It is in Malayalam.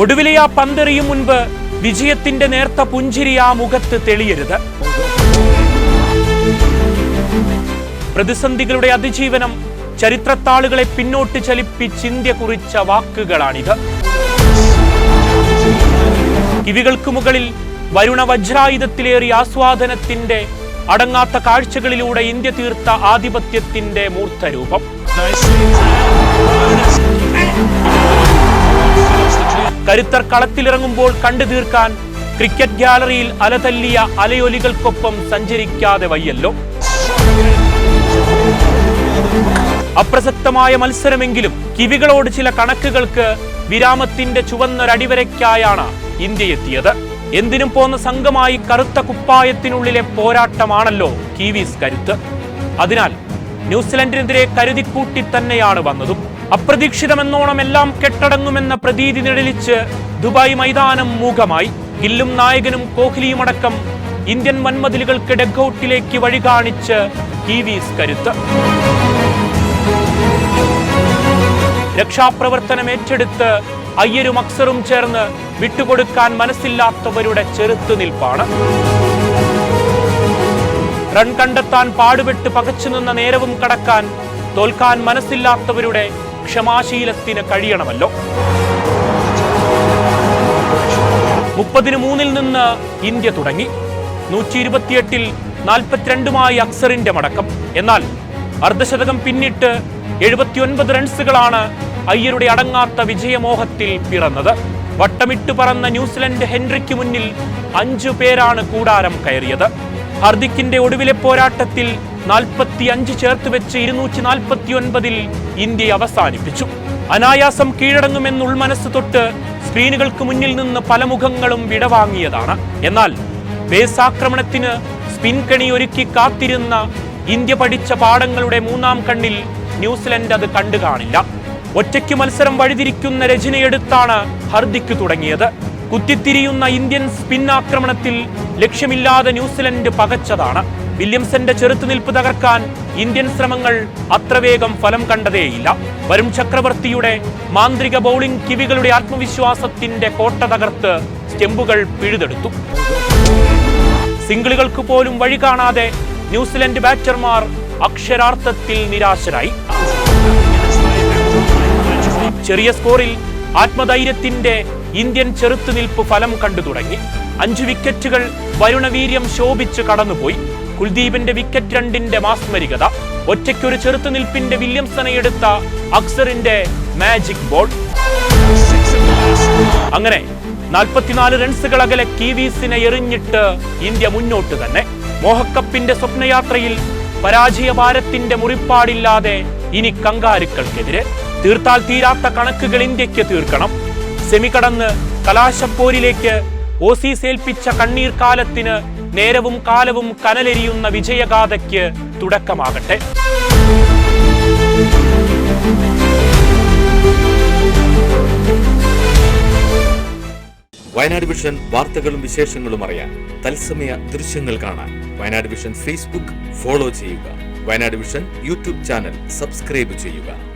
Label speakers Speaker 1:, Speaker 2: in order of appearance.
Speaker 1: ഒടുവിലെ ആ പന്തെറിയും മുൻപ് വിജയത്തിന്റെ നേർത്ത പുഞ്ചിരി ആ മുഖത്ത് തെളിയരുത്. പ്രതിസന്ധികളുടെ അതിജീവനം ചരിത്രത്താളുകളെ പിന്നോട്ട് ചലിപ്പിച്ച് ഇന്ത്യ കുറിച്ച വാക്കുകളാണിത്. കിവികൾക്ക് മുകളിൽ വരുണ വജ്രായുധത്തിലേറി ആസ്വാദനത്തിന്റെ അടങ്ങാത്ത കാഴ്ചകളിലൂടെ ഇന്ത്യ തീർത്ത ആധിപത്യത്തിന്റെ മൂർത്തരൂപം. കരുത്തർ കളത്തിലിറങ്ങുമ്പോൾ കണ്ടു തീർക്കാൻ ക്രിക്കറ്റ് ഗ്യാലറിയിൽ അലതല്ലിയ അലയൊലികൾക്കൊപ്പം സഞ്ചരിക്കാതെ വയ്യല്ലോ. അപ്രസക്തമായ മത്സരമെങ്കിലും കിവികളോട് ചില കണക്കുകൾക്ക് വിരാമത്തിന്റെ ചുവന്നൊരടിവരയ്ക്കായാണ് ഇന്ത്യ എത്തിയത് എന്തിനും പോന്ന സംഘമായി കറുത്ത കുപ്പായത്തിനുള്ളിലെ പോരാട്ടമാണല്ലോ കിവീസ് കരുത്ത്. അതിനാൽ ന്യൂസിലൻഡിനെതിരെ കരുതിക്കൂട്ടി തന്നെയാണ് വന്നതും. അപ്രതീക്ഷിതമെന്നോണം എല്ലാം കെട്ടടങ്ങുമെന്ന പ്രതീതി നിഴലിച്ച് ദുബായ് മൈതാനം മൂകമായി. ഗില്ലും നായകനും കോഹ്ലിയുമടക്കം ഇന്ത്യൻ വൻമതിലുകൾക്ക് ഡെഗൌട്ടിലേക്ക് വഴി കാണിച്ച് കീവീസ് കരുത്ത്. രക്ഷാപ്രവർത്തനം ഏറ്റെടുത്ത് അയ്യരും അക്സറും ചേർന്ന് വിട്ടുകൊടുക്കാൻ മനസ്സില്ലാത്തവരുടെ ചെറുത്തുനിൽപ്പാണ് റൺ കണ്ടെത്താൻ പാടുപെട്ട് പകച്ചു നിന്ന നേരവും കടക്കാൻ തോൽക്കാൻ മനസ്സില്ലാത്തവരുടെ ക്ഷമാശീലത്തിന് കഴിയണമല്ലോ. മുപ്പതിന് മൂന്നിൽ നിന്ന് ഇന്ത്യ തുടങ്ങി. നൂറ്റി ഇരുപത്തിയെട്ടിൽ നാൽപ്പത്തിരണ്ടുമായി അക്സറിന്റെ മടക്കം. എന്നാൽ അർദ്ധശതകം പിന്നിട്ട് എഴുപത്തിയൊൻപത് റൺസുകളാണ് അയ്യരുടെ അടങ്ങാത്ത വിജയമോഹത്തിൽ പിറന്നത്. വട്ടമിട്ട് പറന്ന ന്യൂസിലൻഡ് ഹെൻറിക്ക് മുന്നിൽ അഞ്ചു പേരാണ് കൂടാരം കയറിയത്. ഹർദിക്കിന്റെ ഒടുവിലെ പോരാട്ടത്തിൽ നാൽപ്പത്തി അഞ്ച് ചേർത്ത് വെച്ച് ഇരുന്നൂറ്റി നാൽപ്പത്തി ഒൻപതിൽ ഇന്ത്യ അവസാനിപ്പിച്ചു. അനായാസം കീഴടങ്ങുമെന്ന് ഉൾമനസ് തൊട്ട് സ്ക്രീനുകൾക്ക് മുന്നിൽ നിന്ന് പല മുഖങ്ങളും വിടവാങ്ങിയതാണ്. എന്നാൽ ബേസാക്രമണത്തിന് ആക്രമണത്തിന് സ്പിൻ ഒരുക്കി കാത്തിരുന്ന ഇന്ത്യ പഠിച്ച പാഠങ്ങളുടെ മൂന്നാം കണ്ണിൽ ന്യൂസിലൻഡ് അത് കണ്ടു കാണില്ല ഒറ്റയ്ക്ക് മത്സരം വഴിതിരിക്കുന്ന രചനയെടുത്താണ് ഹർദിക്ക് തുടങ്ങിയത്. കുത്തിത്തിരിയുന്ന ഇന്ത്യൻ സ്പിൻ ആക്രമണത്തിൽ ലക്ഷ്യമില്ലാതെ ന്യൂസിലൻഡ് പകച്ചതാണ്. വില്യംസന്റെ ചെറുത്തുനിൽപ്പ് തകർക്കാൻ ഇന്ത്യൻ ശ്രമങ്ങൾ അത്ര വേഗം ഫലം കണ്ടതേയില്ല. വരും ചക്രവർത്തിയുടെ മാന്ത്രിക ബൗളിംഗ് കിവികളുടെ ആത്മവിശ്വാസത്തിന്റെ കോട്ട തകർത്ത് സ്റ്റെമ്പുകൾ പിഴുതെടുത്തു. സിംഗിളുകൾക്ക് പോലും വഴി കാണാതെ ന്യൂസിലൻഡ് ബാറ്റർമാർ അക്ഷരാർത്ഥത്തിൽ നിരാശരായി. ചെറിയ സ്കോറിൽ ആത്മധൈര്യത്തിന്റെ ഇന്ത്യൻ ചെറുത്തുനിൽപ്പ് ഫലം കണ്ടു തുടങ്ങി. അഞ്ചു വിക്കറ്റുകൾ വരുണവീര്യം ശോഭിച്ച് കടന്നുപോയി. കുൽദീപിന്റെ വിക്കറ്റ് രണ്ടിന്റെ മാസ്മരികത. ഒറ്റയ്ക്കൊരു ചെറുത്തുനിൽപ്പിന്റെ വില്യംസനെ എടുത്ത അക്സറിന്റെ മാജിക് ബോൾ അങ്ങനെ നാൽപ്പത്തിനാല് റൺസുകൾ അകലെ കീവീസിനെ എറിഞ്ഞിട്ട് ഇന്ത്യ മുന്നോട്ട് തന്നെ. മോഹക്കപ്പിന്റെ സ്വപ്നയാത്രയിൽ പരാജയ ഭാരത്തിന്റെ മുറിപ്പാടില്ലാതെ ഇനി കങ്കാരുക്കൾക്കെതിരെ. തീർത്താൽ തീരാത്ത കണക്കുകൾ ഇന്ത്യയ്ക്ക് തീർക്കണം. സെമി കടന്ന് കലാശപ്പോരിലേക്ക് ഓസീസ് ഏൽപ്പിച്ച കണ്ണീർ കാലത്തിന് നേരവും കാലവും കനലെരിയുന്ന വിജയഗാഥയ്ക്ക് തുടക്കമാകട്ടെ.
Speaker 2: വയനാട് വിഷൻ വാർത്തകളും വിശേഷങ്ങളും അറിയാൻ തത്സമയ ദൃശ്യങ്ങൾ കാണാൻ വയനാട് വിഷൻ ഫേസ്ബുക്ക് ഫോളോ ചെയ്യുക. Wayanad vision YouTube channel subscribe ചെയ്യുക.